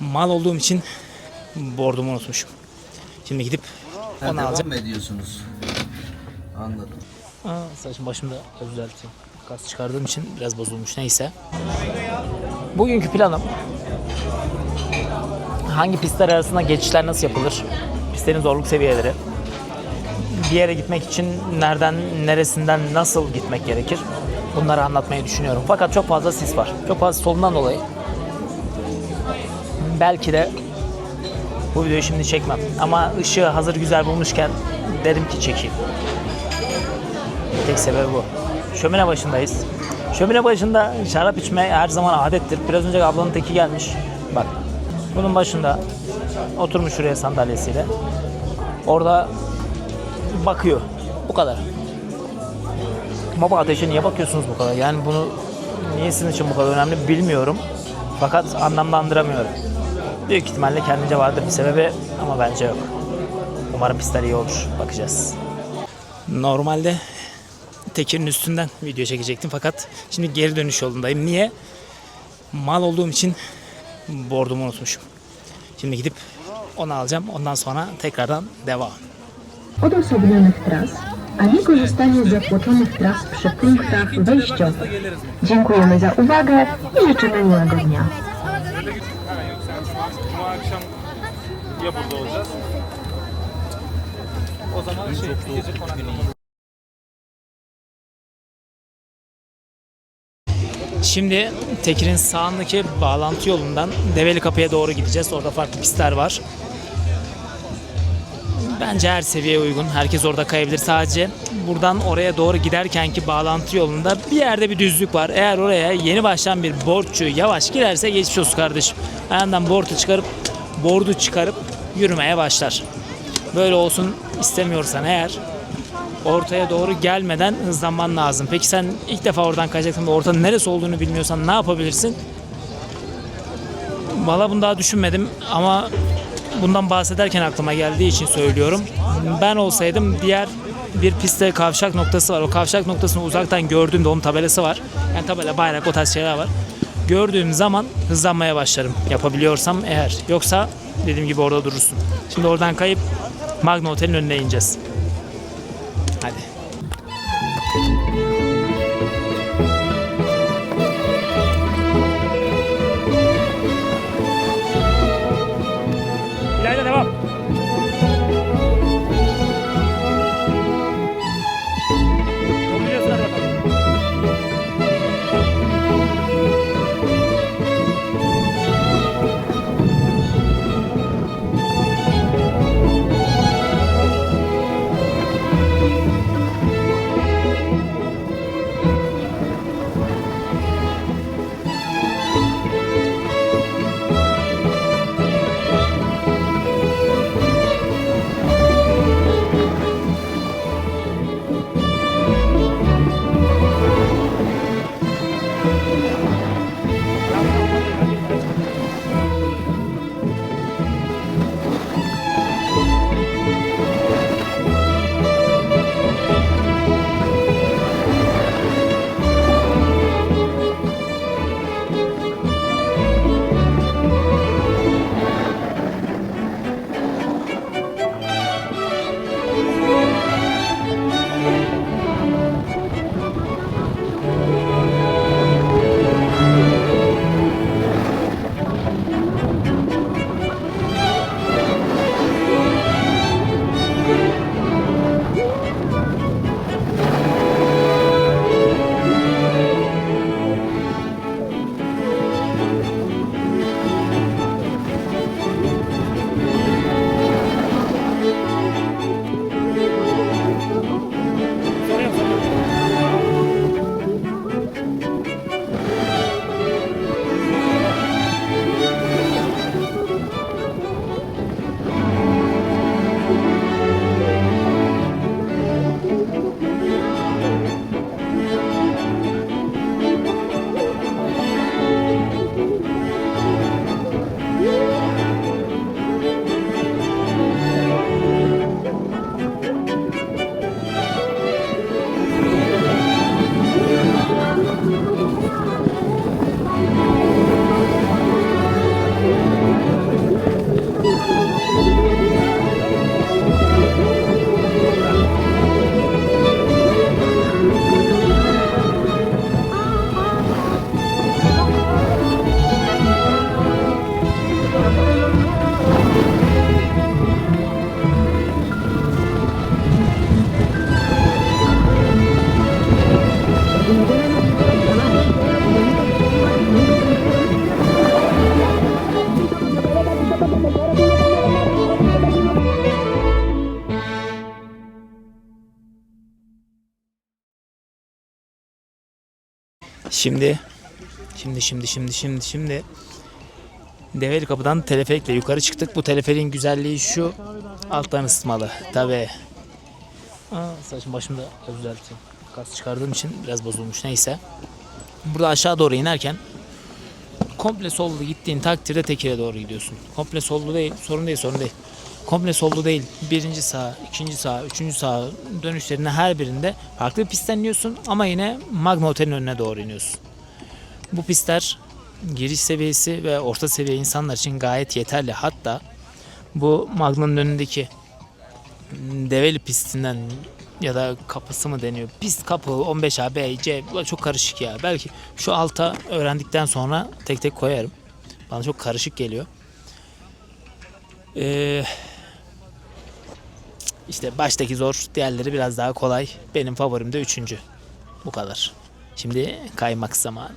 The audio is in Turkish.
Mal olduğum için bordumu unutmuşum. Şimdi gidip Ha, onu devam alacağım. mı ediyorsunuz? Anladım. Aa, saçım başımda düzelteyim. Kas çıkardığım için biraz bozulmuş neyse. Bugünkü planım hangi pistler arasında geçişler nasıl yapılır? Pistlerin zorluk seviyeleri. Bir yere gitmek için nereden, neresinden nasıl gitmek gerekir? Bunları anlatmayı düşünüyorum. Fakat çok fazla sis var. Çok fazla solundan dolayı. Belki de bu videoyu şimdi çekmem. Ama ışığı hazır güzel bulmuşken dedim ki çekeyim. Tek sebebi bu. Şömine başındayız. Şömine başında şarap içme her zaman adettir. Biraz önce ablanın teki gelmiş. Bak. Bunun başında oturmuş şuraya sandalyesiyle. Orada bakıyor. Bu kadar. Baba ateşe niye bakıyorsunuz bu kadar? Yani bunu niye sizin için bu kadar önemli bilmiyorum. Fakat anlamlandıramıyorum. Büyük ihtimalle kendince vardır bir sebebi ama bence yok. Umarım pistler iyi olur. Bakacağız. Normalde tekerin üstünden video çekecektim fakat şimdi geri dönüş yolundayım. Niye? Mal olduğum için bordumu unutmuşum. Şimdi gidip onu alacağım. Ondan sonra tekrardan devam. odosobnionych tras, a nie korzystanie z zatłoczonych tras przy punktach wejściowych. Dziękujemy za uwagę i życzymy miłego dnia. Ya burada olacağız. O zaman şey, gece konaklama. Şimdi Tekir'in sağındaki bağlantı yolundan Develi Kapı'ya doğru gideceğiz. Orada farklı pistler var. Bence her seviyeye uygun. Herkes orada kayabilir. Sadece buradan oraya doğru giderkenki bağlantı yolunda bir yerde bir düzlük var. Eğer oraya yeni başlayan bir borççu yavaş girerse geçmiş olsun kardeşim. Ayağından bordu çıkarıp bordu çıkarıp yürümeye başlar. Böyle olsun istemiyorsan eğer ortaya doğru gelmeden hızlanman lazım. Peki sen ilk defa oradan kayacaksın ve ortanın neresi olduğunu bilmiyorsan ne yapabilirsin? Valla bunu daha düşünmedim ama bundan bahsederken aklıma geldiği için söylüyorum. Ben olsaydım diğer bir pistte kavşak noktası var. O kavşak noktasını uzaktan gördüğümde onun tabelası var. Yani tabela, bayrak o tarz şeyler var. Gördüğüm zaman hızlanmaya başlarım. Yapabiliyorsam eğer. Yoksa dediğim gibi orada durursun. Şimdi oradan kayıp Magna Otel'in önüne ineceğiz. Hadi. Şimdi şimdi şimdi şimdi şimdi şimdi Develi kapıdan teleferikle yukarı çıktık. Bu teleferiğin güzelliği şu. Alttan ısıtmalı. Tabi. Saçım başımda düzelteyim. Kas çıkardığım için biraz bozulmuş. Neyse. Burada aşağı doğru inerken komple sollu gittiğin takdirde tekire doğru gidiyorsun. Komple sollu değil. Sorun değil sorun değil. Komple sollu değil. Birinci sağ, ikinci sağ, üçüncü sağ dönüşlerinde her birinde farklı bir pistten iniyorsun ama yine Magna Otel'in önüne doğru iniyorsun. Bu pistler giriş seviyesi ve orta seviye insanlar için gayet yeterli. Hatta bu Magna'nın önündeki Develi pistinden ya da kapısı mı deniyor? Pist kapı 15A, B, C çok karışık ya. Belki şu alta öğrendikten sonra tek tek koyarım. Bana çok karışık geliyor. Ee, işte baştaki zor, diğerleri biraz daha kolay. Benim favorim de üçüncü. Bu kadar. Şimdi kaymak zamanı.